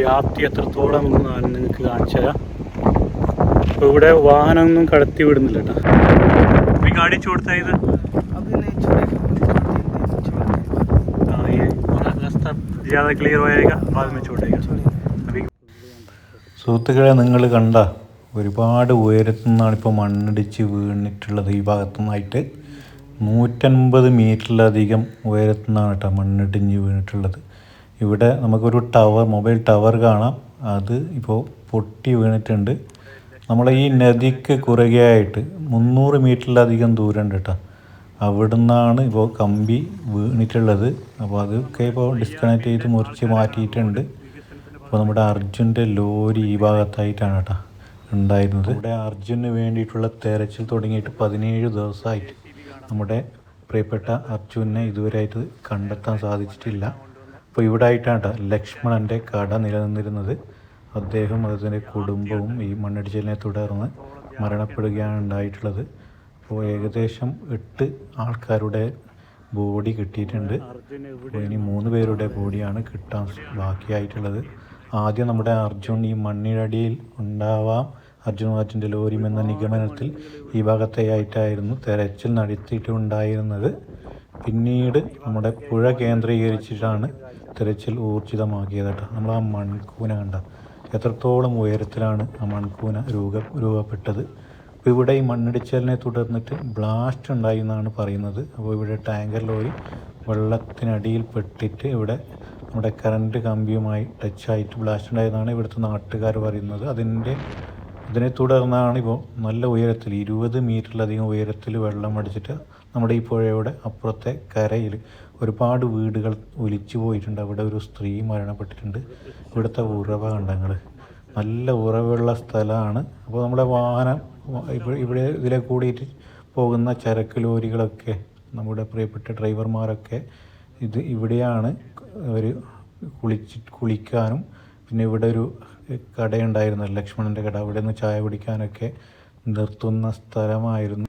വ്യാപ്തി എത്രത്തോളം എന്ന് ഞാൻ നിങ്ങൾക്ക് കാണിച്ചു തരാം ഇപ്പോൾ ഇവിടെ വാഹനമൊന്നും കടത്തി വിടുന്നില്ല കേട്ടോ ഈ ഗാഡി ചോടുത്ത ഇത് अभी नहीं छोड़ेगा छोड़ेगा हाँ, ये पूरा रास्ता ज़्यादा क्लियर हो जाएगा बाद में छोड़ेगा अभी സുഹൃത്തുക്കളെ നിങ്ങൾ കണ്ട ഒരുപാട് ഉയരത്തു നിന്നാണ് ഇപ്പോൾ മണ്ണിടിച്ച് വീണിട്ടുള്ളത് ഈ ഭാഗത്തു നിന്നായിട്ട് നൂറ്റൻപത് മീറ്ററിലധികം ഉയരത്തു നിന്നാണ് കേട്ടോ മണ്ണിടിഞ്ഞ് വീണിട്ടുള്ളത് ഇവിടെ നമുക്കൊരു ടവർ മൊബൈൽ ടവർ കാണാം. അത് ഇപ്പോൾ പൊട്ടി വീണിട്ടുണ്ട്. നമ്മൾ ഈ നദിക്ക് കുറുകയായിട്ട് മുന്നൂറ് മീറ്ററിലധികം ദൂരമുണ്ട് കേട്ടോ. അവിടുന്നാണ് ഇപ്പോൾ കമ്പി വീണിട്ടുള്ളത്. അപ്പോൾ അതൊക്കെ ഇപ്പോൾ ഡിസ്കണക്ട് ചെയ്ത് മുറിച്ച് മാറ്റിയിട്ടുണ്ട്. അപ്പോൾ നമ്മുടെ അർജുന്റെ ലോരി ഈ ഭാഗത്തായിട്ടാണ് കേട്ടോ ഉണ്ടായിരുന്നത്. ഇവിടെ അർജുന് വേണ്ടിയിട്ടുള്ള തെരച്ചിൽ തുടങ്ങിയിട്ട് പതിനേഴ് ദിവസമായിട്ട്. നമ്മുടെ പ്രിയപ്പെട്ട അർജുനെ ഇതുവരെയായിട്ട് കണ്ടെത്താൻ സാധിച്ചിട്ടില്ല. അപ്പോൾ ഇവിടെ ആയിട്ടാണ് ലക്ഷ്മണന്റെ കട നിലനിന്നിരുന്നത്. അദ്ദേഹം അദ്ദേഹത്തിന്റെ കുടുംബവും ഈ മണ്ണിടിച്ചിലിനെ തുടർന്ന് മരണപ്പെടുകയാണ് ഉണ്ടായിട്ടുള്ളത്. അപ്പോൾ ഏകദേശം എട്ട് ആൾക്കാരുടെ ബോഡി കിട്ടിയിട്ടുണ്ട്. അപ്പോൾ ഇനി മൂന്ന് പേരുടെ ബോഡിയാണ് കിട്ടാൻ ബാക്കിയായിട്ടുള്ളത്. ആദ്യം നമ്മുടെ അർജുൻ ഈ മണ്ണിനടിയിൽ ഉണ്ടാവാം. അർജുൻ അർജുന്റെ ലോറിയും എന്ന നിഗമനത്തിൽ ഈ ഭാഗത്തെയായിട്ടായിരുന്നു തെരച്ചിൽ നടത്തിയിട്ടുണ്ടായിരുന്നത്. പിന്നീട് നമ്മുടെ പുഴ കേന്ദ്രീകരിച്ചിട്ടാണ് തെരച്ചിൽ ഊർജിതമാക്കിയതായിട്ട് നമ്മൾ ആ മൺകൂന കണ്ട. എത്രത്തോളം ഉയരത്തിലാണ് ആ മൺകൂന രൂപ രൂപപ്പെട്ടത്. അപ്പോൾ ഇവിടെ ഈ മണ്ണിടിച്ചലിനെ തുടർന്നിട്ട് ബ്ലാസ്റ്റ് ഉണ്ടായി എന്നാണ് പറയുന്നത്. അപ്പോൾ ഇവിടെ ടാങ്കർ ലോറി വെള്ളത്തിനടിയിൽ പെട്ടിട്ട് ഇവിടെ നമ്മുടെ കറണ്ട് കമ്പിയുമായി ടച്ചായിട്ട് ബ്ലാസ്റ്റ് ഉണ്ടായതാണ് ഇവിടുത്തെ നാട്ടുകാർ പറയുന്നത്. അതിന്റെ ഇതിനെ തുടർന്നാണ് ഇപ്പോൾ നല്ല ഉയരത്തിൽ ഇരുപത് മീറ്ററിലധികം ഉയരത്തിൽ വെള്ളം അടിച്ചിട്ട് നമ്മുടെ ഈ പുഴയുടെ അപ്പുറത്തെ കരയിൽ ഒരുപാട് വീടുകൾ ഒലിച്ചു പോയിട്ടുണ്ട്. അവിടെ ഒരു സ്ത്രീ മരണപ്പെട്ടിട്ടുണ്ട്. ഇവിടുത്തെ ഉറവ കണ്ടങ്ങൾ നല്ല ഉറവുള്ള സ്ഥലമാണ്. അപ്പോൾ നമ്മുടെ വാഹനം ഇവിടെ ഇതിലെ കൂടിയിട്ട് പോകുന്ന ചരക്ക് ലോറികളൊക്കെ നമ്മുടെ പ്രിയപ്പെട്ട ഡ്രൈവർമാരൊക്കെ ഇത് ഇവിടെയാണ് അവർ കുളിച്ച് കുളിക്കാനും പിന്നെ ഇവിടെ ഒരു കടയുണ്ടായിരുന്നു. ലക്ഷ്മണന്റെ കട. അവിടെ നിന്ന് ചായ കുടിക്കാനൊക്കെ നിർത്തുന്ന സ്ഥലമായിരുന്നു.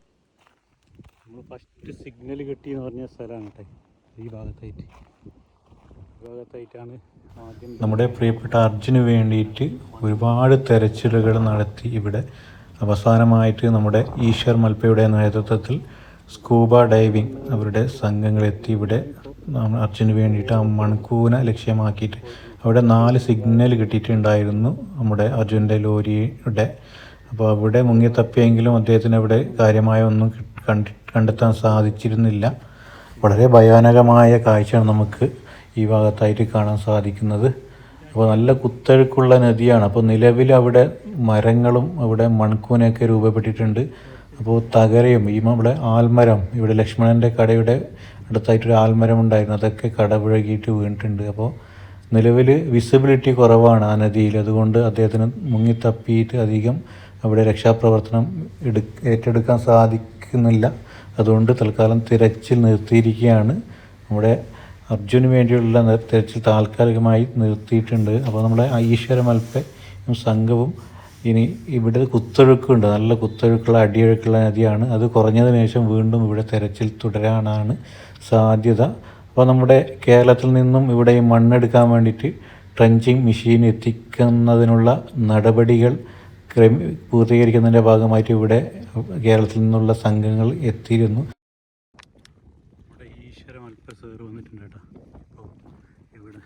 നമ്മൾ ഫസ്റ്റ് സിഗ്നൽ കിട്ടി എന്ന് പറഞ്ഞ സ്ഥലമാണ് കേട്ടോ ഈ ഭാഗത്തായിട്ട്. നമ്മുടെ പ്രിയപ്പെട്ട അർജുന് വേണ്ടിയിട്ട് ഒരുപാട് തെരച്ചിലുകൾ നടത്തി ഇവിടെ. അവസാനമായിട്ട് നമ്മുടെ ഈശ്വർ മൽപ്പയുടെ നേതൃത്വത്തിൽ സ്കൂബ ഡൈവിംഗ് അവരുടെ സംഘങ്ങളെത്തി ഇവിടെ അർജുന് വേണ്ടിയിട്ട് ആ മൺകൂന ലക്ഷ്യമാക്കിയിട്ട് അവിടെ നാല് സിഗ്നൽ കിട്ടിയിട്ടുണ്ടായിരുന്നു നമ്മുടെ അർജുന്റെ ലോരിയുടെ. അപ്പോൾ അവിടെ മുങ്ങിത്തപ്പിയെങ്കിലും അദ്ദേഹത്തിന് അവിടെ കാര്യമായ ഒന്നും കണ്ടെത്താൻ സാധിച്ചിരുന്നില്ല. വളരെ ഭയാനകമായ കാഴ്ചയാണ് നമുക്ക് ഈ ഭാഗത്തായിട്ട് കാണാൻ സാധിക്കുന്നത്. അപ്പോൾ നല്ല കുത്തഴുക്കുള്ള നദിയാണ്. അപ്പോൾ നിലവിൽ അവിടെ മരങ്ങളും അവിടെ മൺകൂനൊക്കെ രൂപപ്പെട്ടിട്ടുണ്ട്. അപ്പോൾ തകരയും ഈ അവിടെ ആൽമരം ഇവിടെ ലക്ഷ്മണന്റെ കടയുടെ അടുത്തായിട്ടൊരു ആൽമരം ഉണ്ടായിരുന്നു. അതൊക്കെ കടപുഴകിയിട്ട് വീണിട്ടുണ്ട്. അപ്പോൾ നിലവിൽ വിസിബിലിറ്റി കുറവാണ് ആ നദിയിൽ. അതുകൊണ്ട് അദ്ദേഹത്തിന് മുങ്ങിത്തപ്പിയിട്ട് അധികം അവിടെ രക്ഷാപ്രവർത്തനം എടു ഏറ്റെടുക്കാൻ സാധിക്കുന്നില്ല. അതുകൊണ്ട് തൽക്കാലം തിരച്ചിൽ നിർത്തിയിരിക്കുകയാണ്. നമ്മുടെ അർജുന് വേണ്ടിയുള്ള തിരച്ചിൽ താൽക്കാലികമായി നിർത്തിയിട്ടുണ്ട്. അപ്പോൾ നമ്മുടെ ഈശ്വര മൽപ്പയും സംഘവും ഇനി ഇവിടെ കുത്തൊഴുക്കുണ്ട്. നല്ല കുത്തൊഴുക്കുള്ള അടിയൊഴുക്കുള്ള നദിയാണ്. അത് കുറഞ്ഞതിന് ശേഷം വീണ്ടും ഇവിടെ തിരച്ചിൽ തുടരാനാണ് സാധ്യത. അപ്പോൾ നമ്മുടെ കേരളത്തിൽ നിന്നും ഇവിടെ മണ്ണെടുക്കാൻ വേണ്ടിയിട്ട് ട്രഞ്ചിങ് മെഷീൻ എത്തിക്കുന്നതിനുള്ള നടപടികൾ ക്രമി പൂർത്തീകരിക്കുന്നതിന്റെ ഭാഗമായിട്ട് ഇവിടെ കേരളത്തിൽ നിന്നുള്ള സംഘങ്ങൾ എത്തിയിരുന്നു ഇവിടെ ഈശ്വര മൽപ്പ വന്നിട്ടുണ്ട് കേട്ടോ ഇവിടെ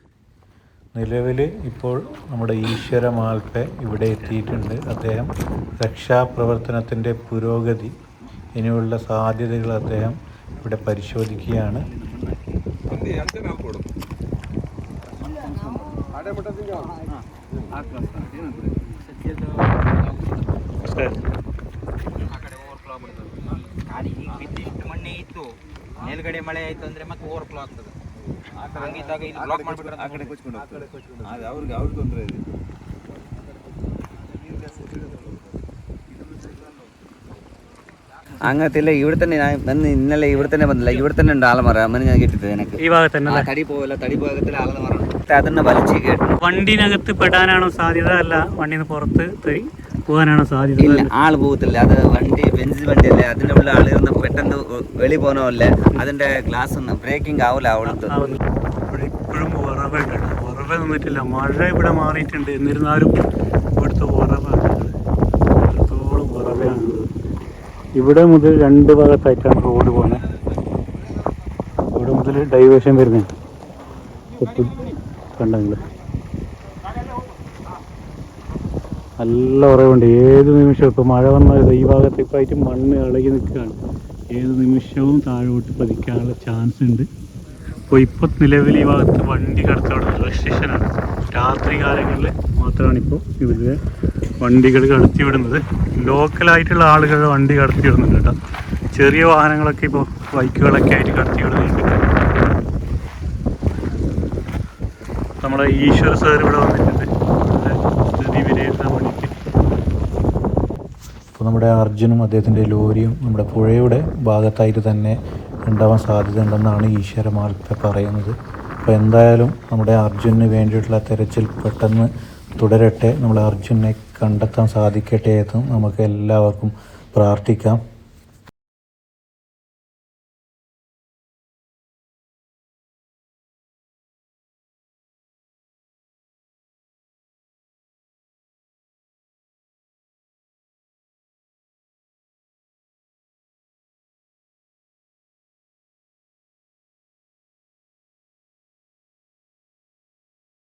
നിലവിൽ ഇപ്പോൾ നമ്മുടെ ഈശ്വര മാൽപ്പ ഇവിടെ എത്തിയിട്ടുണ്ട് അദ്ദേഹം രക്ഷാപ്രവർത്തനത്തിന്റെ പുരോഗതി ഇനിയുള്ള സാധ്യതകൾ അദ്ദേഹം ഇവിടെ പരിശോധിക്കുകയാണ് ಆ ಕಡೆ ಓವರ್ಫ್ಲೋ ಆಗ್ಬಿಡ್ತದೆ. ಖಾಲಿ ಈಗ ಬಿದ್ದಿಷ್ಟು ಇತ್ತು. ಮೇಲ್ಗಡೆ ಮಳೆ ಆಯ್ತು ಅಂದ್ರೆ ಮತ್ತೆ ಓವರ್ಫ್ಲೋ ಆಗ್ತದೆ. ಹಂಗಿದ್ದಾಗ ಇಲ್ಲಿ ಬ್ಲಾಕ್ ಮಾಡ್ಬಿಟ್ರೆ ಆ ಕಡೆ ಕೊಚ್ಕೊಂಡು ಹೋಗ್ತಾರೆ ಅದು ಅವ್ರಿಗೆ ಅವ್ರಿಗೆ ತೊಂದರೆ ಇದೆ. ಹಂಗತಿಲ್ಲ ಇವ್ರತನೆ ನನ್ನ ಇನ್ನೆಲ್ಲ ಇವ್ರತನೆ ಬಂದಿಲ್ಲ. ಇವ್ರತನೆ ಒಂದು ಆಲಮರ ಮನೆ ಇಟ್ಟಿದ್ದೆ ನನಗೆ ಇವಾಗ ತನ್ನ ತಡಿಪೋ ಎಲ್ಲ ತಡಿಪೋ ಆಗುತ್ತಿಲ್ಲ ಆಲದ ಮರ ആ തടി പോവില്ല തടി ഭാഗത്തിൽ ആലമരം അതിനെ വലിച്ച് കേട്ടു വണ്ടിനകത്ത് പെടാനാണോ സാധ്യത? അല്ല വണ്ടിന്ന് പുറത്ത് പോകാനാണോ സാധ്യത? ഇല്ല ആൾ പോകത്തില്ല. അത് വണ്ടി ബെഞ്ച് വണ്ടിയല്ലേ? അതിന്റെ ഉള്ള ആൾ ഇരുന്ന് പെട്ടെന്ന് വെളി പോകണമല്ലേ അതിന്റെ ഗ്ലാസ് ഒന്ന് ബ്രേക്കിംഗ് ആവില്ല ഇവിടെ ഇപ്പോഴും ഉറവുണ്ട് ഉറവ നിന്നിട്ടില്ല. മഴ ഇവിടെ മാറിയിട്ടുണ്ട്. എന്നിരുന്നാലും ഇവിടുത്തെ എത്രത്തോളം ഉറവയാണ് ഇവിടെ മുതൽ രണ്ട് ഭാഗത്തായിട്ടാണ് റോഡ് പോകുന്നത് ഇവിടെ മുതൽ ഡൈവേഷൻ വരുന്നുണ്ട് കണ്ട നിങ്ങൾ നല്ല ഉറവുണ്ട്. ഏത് നിമിഷവും ഇപ്പോൾ മഴ വന്നാൽ ഈ ഭാഗത്ത് ഇപ്പോൾ ആയിട്ട് മണ്ണ് ഇളകി നിൽക്കുകയാണ്. ഏത് നിമിഷവും താഴോട്ട് പതിക്കാനുള്ള ചാൻസ് ഉണ്ട്. അപ്പോൾ ഇപ്പോൾ നിലവിൽ ഈ ഭാഗത്ത് വണ്ടി കടത്തോടെ സ്റ്റേഷനാണ് രാത്രി കാലങ്ങളിൽ മാത്രമാണ് ഇവരുടെ വണ്ടികൾ കടത്തിവിടുന്നത് ലോക്കലായിട്ടുള്ള ആളുകൾ വണ്ടി കടത്തിവിടുന്നുണ്ട് കേട്ടോ. ചെറിയ വാഹനങ്ങളൊക്കെ ഇപ്പോൾ ബൈക്കുകളൊക്കെ ആയിട്ട് കടത്തി നമ്മുടെ ഈശ്വർ സാർ ഇവിടെ വന്നിട്ടുണ്ട്. സ്ഥിതി അപ്പോൾ നമ്മുടെ അർജുനും അദ്ദേഹത്തിന്റെ ലോറിയും നമ്മുടെ പുഴയുടെ ഭാഗത്തായിട്ട് തന്നെ ഉണ്ടാവാൻ സാധ്യതയുണ്ടെന്നാണ് ഈശ്വര മാൽപ്പ പറയുന്നത്. അപ്പോൾ എന്തായാലും നമ്മുടെ അർജുനന് വേണ്ടിയിട്ടുള്ള തെരച്ചിൽ പെട്ടെന്ന് തുടരട്ടെ. നമ്മൾ അർജുനെ കണ്ടെത്താൻ സാധിക്കട്ടെ എന്നും നമുക്ക് എല്ലാവർക്കും പ്രാർത്ഥിക്കാം.